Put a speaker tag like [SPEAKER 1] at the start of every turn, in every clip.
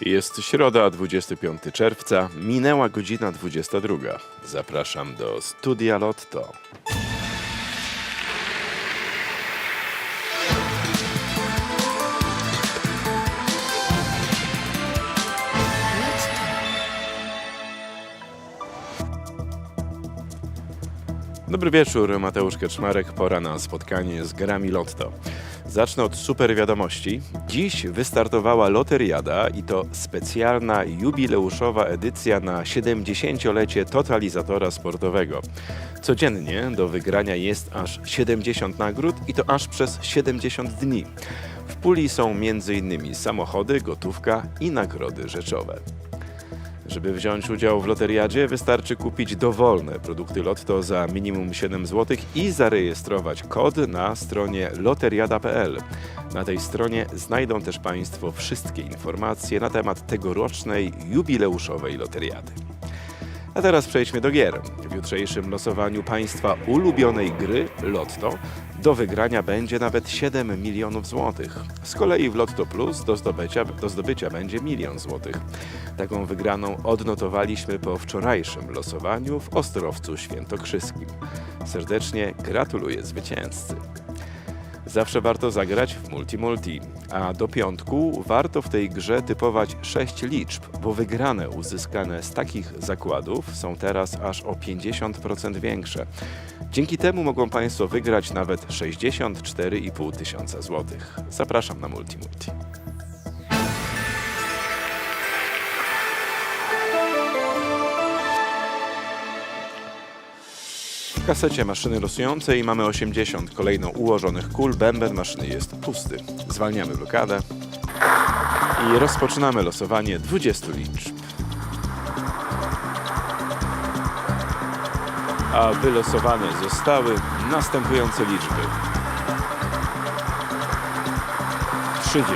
[SPEAKER 1] Jest środa, 25 czerwca, minęła godzina 22. Zapraszam do Studia Lotto. Dobry wieczór, Mateusz Kaczmarek. Pora na spotkanie z grami Lotto. Zacznę od super wiadomości. Dziś wystartowała Loteriada i to specjalna jubileuszowa edycja na 70-lecie totalizatora sportowego. Codziennie do wygrania jest aż 70 nagród i to aż przez 70 dni. W puli są m.in. samochody, gotówka i nagrody rzeczowe. Żeby wziąć udział w loteriadzie, wystarczy kupić dowolne produkty Lotto za minimum 7 zł i zarejestrować kod na stronie loteriada.pl. Na tej stronie znajdą też Państwo wszystkie informacje na temat tegorocznej jubileuszowej loteriady. A teraz przejdźmy do gier. W jutrzejszym losowaniu Państwa ulubionej gry Lotto do wygrania będzie nawet 7 milionów złotych. Z kolei w Lotto Plus do zdobycia, do zdobycia będzie milion złotych. Taką wygraną odnotowaliśmy po wczorajszym losowaniu w Ostrowcu Świętokrzyskim. Serdecznie gratuluję zwycięzcy. Zawsze warto zagrać w multi-multi, a do piątku warto w tej grze typować 6 liczb, bo wygrane uzyskane z takich zakładów są teraz aż o 50% większe. Dzięki temu mogą Państwo wygrać nawet 64,5 tysiąca złotych. Zapraszam na multi-multi. W kasecie maszyny losującej mamy 80 kolejno ułożonych kul. Bęben maszyny jest pusty. Zwalniamy blokadę i rozpoczynamy losowanie 20 liczb. A wylosowane zostały następujące liczby. 30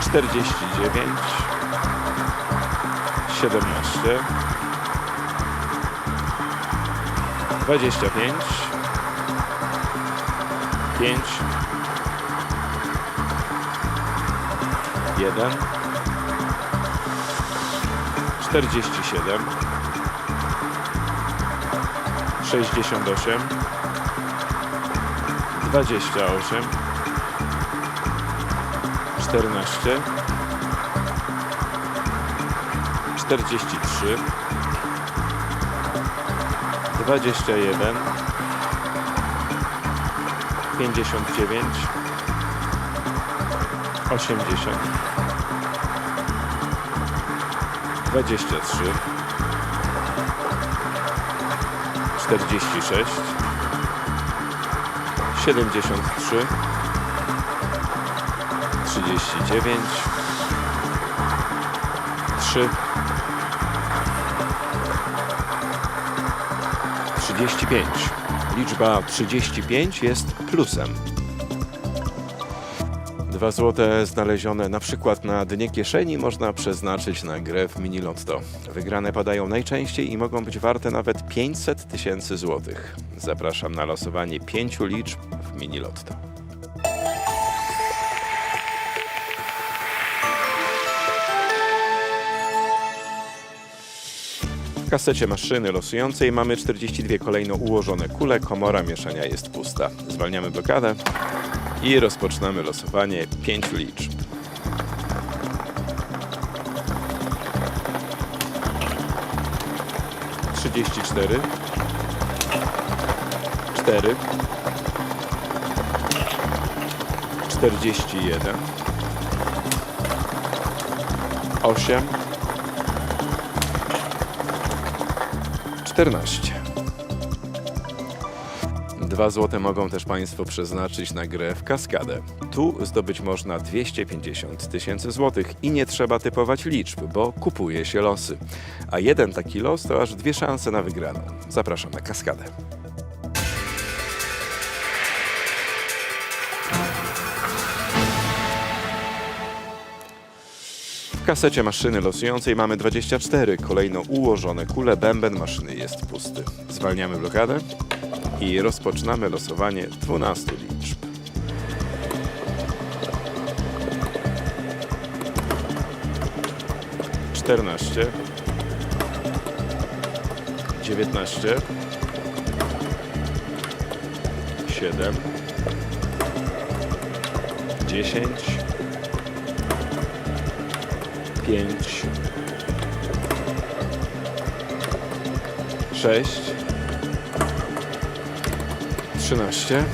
[SPEAKER 1] 49 17 25 5 1 47 68 28 14 43 21 59 80 23 46 73 39 3 35. Liczba 35 jest plusem. Dwa złote znalezione na przykład na dnie kieszeni można przeznaczyć na grę w mini lotto. Wygrane padają najczęściej i mogą być warte nawet 500 tysięcy złotych. Zapraszam na losowanie pięciu liczb w mini lotto. Kasecie maszyny losującej mamy 42 kolejno ułożone kule, komora mieszania jest pusta. Zwalniamy blokadę i rozpoczynamy losowanie 5 liczb. Trzydzieści cztery, cztery, czterdzieści jeden, osiem, 14. Dwa złote mogą też Państwo przeznaczyć na grę w kaskadę. Tu zdobyć można 250 tysięcy złotych i nie trzeba typować liczb, bo kupuje się losy. A jeden taki los to aż dwie szanse na wygraną. Zapraszam na kaskadę. W kasecie maszyny losującej mamy 24. Kolejno ułożone kule, bęben maszyny jest pusty. Zwalniamy blokadę i rozpoczynamy losowanie 12 liczb. Czternaście, dziewiętnaście, siedem, dziesięć pięć, sześć, trzynaście,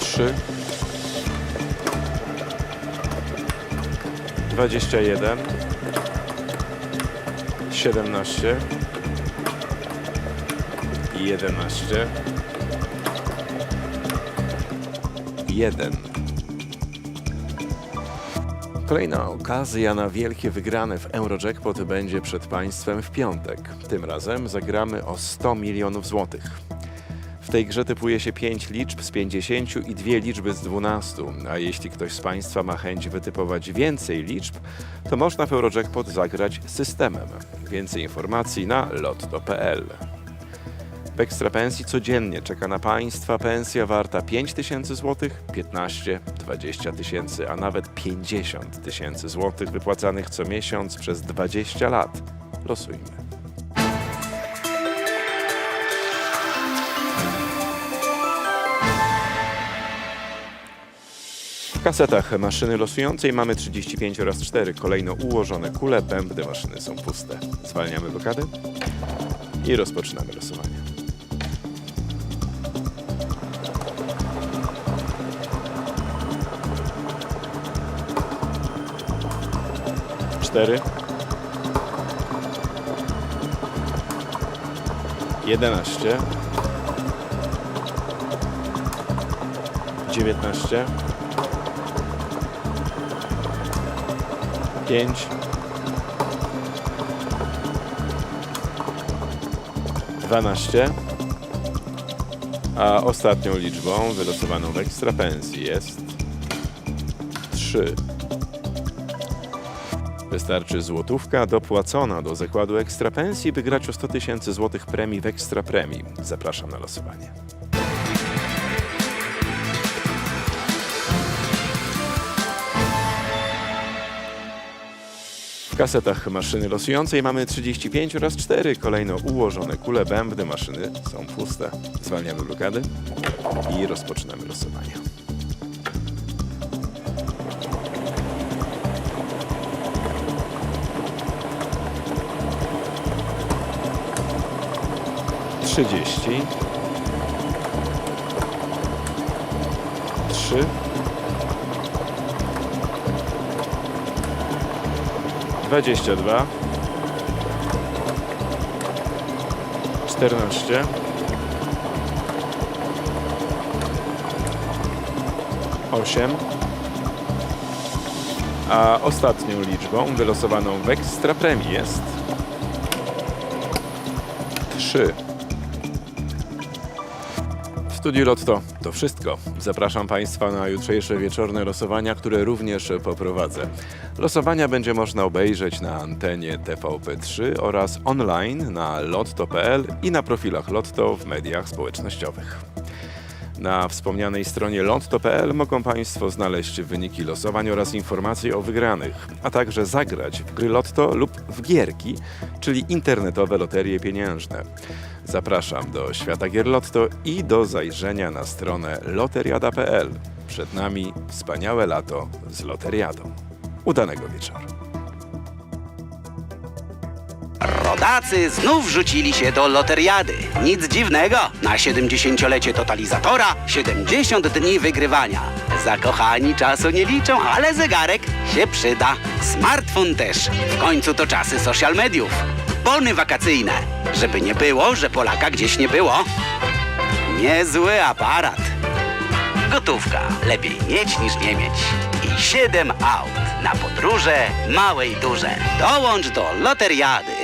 [SPEAKER 1] trzy, dwadzieścia jeden, siedemnaście, jedenaście, jeden. Kolejna okazja na wielkie wygrane w Eurojackpot będzie przed Państwem w piątek. Tym razem zagramy o 100 milionów złotych. W tej grze typuje się 5 liczb z 50 i dwie liczby z 12, a jeśli ktoś z Państwa ma chęć wytypować więcej liczb, to można w Eurojackpot zagrać systemem. Więcej informacji na lotto.pl. W ekstra pensji codziennie czeka na Państwa pensja warta 5 tysięcy złotych, 15, 20 tysięcy, a nawet 50 tysięcy złotych wypłacanych co miesiąc przez 20 lat. Losujmy. W kasetach maszyny losującej mamy 35 oraz 4 kolejno ułożone kule, bębny maszyny są puste. Zwalniamy blokadę i rozpoczynamy losowanie. Cztery. Jedenaście. Dziewiętnaście. Pięć. Dwanaście. A ostatnią liczbą wylosowaną w ekstra pensji jest trzy. Wystarczy złotówka dopłacona do zakładu ekstra pensji, by grać o 100 tysięcy złotych premii w ekstra premii. Zapraszam na losowanie. W kasetach maszyny losującej mamy 35 oraz 4 kolejno ułożone kule bębny. Maszyny są puste. Zwalniamy blokady i rozpoczynamy losowanie. Trzydzieści. Trzy. Dwadzieścia dwa. Czternaście. Osiem. A ostatnią liczbą wylosowaną w ekstra premii jest 3. Studiu Lotto to wszystko. Zapraszam Państwa na jutrzejsze wieczorne losowania, które również poprowadzę. Losowania będzie można obejrzeć na antenie TVP3 oraz online na lotto.pl i na profilach Lotto w mediach społecznościowych. Na wspomnianej stronie lotto.pl mogą Państwo znaleźć wyniki losowań oraz informacje o wygranych, a także zagrać w gry Lotto lub w gierki, czyli internetowe loterie pieniężne. Zapraszam do świata gier Lotto i do zajrzenia na stronę loteriada.pl. Przed nami wspaniałe lato z loteriadą. Udanego wieczoru.
[SPEAKER 2] Rodacy znów rzucili się do loteriady. Nic dziwnego, na 70-lecie totalizatora 70 dni wygrywania. Zakochani czasu nie liczą, ale zegarek się przyda. Smartfon też. W końcu to czasy social mediów. Bony wakacyjne. Żeby nie było, że Polaka gdzieś nie było. Niezły aparat. Gotówka. Lepiej mieć niż nie mieć. I 7 aut. Na podróże małe i duże. Dołącz do loteriady.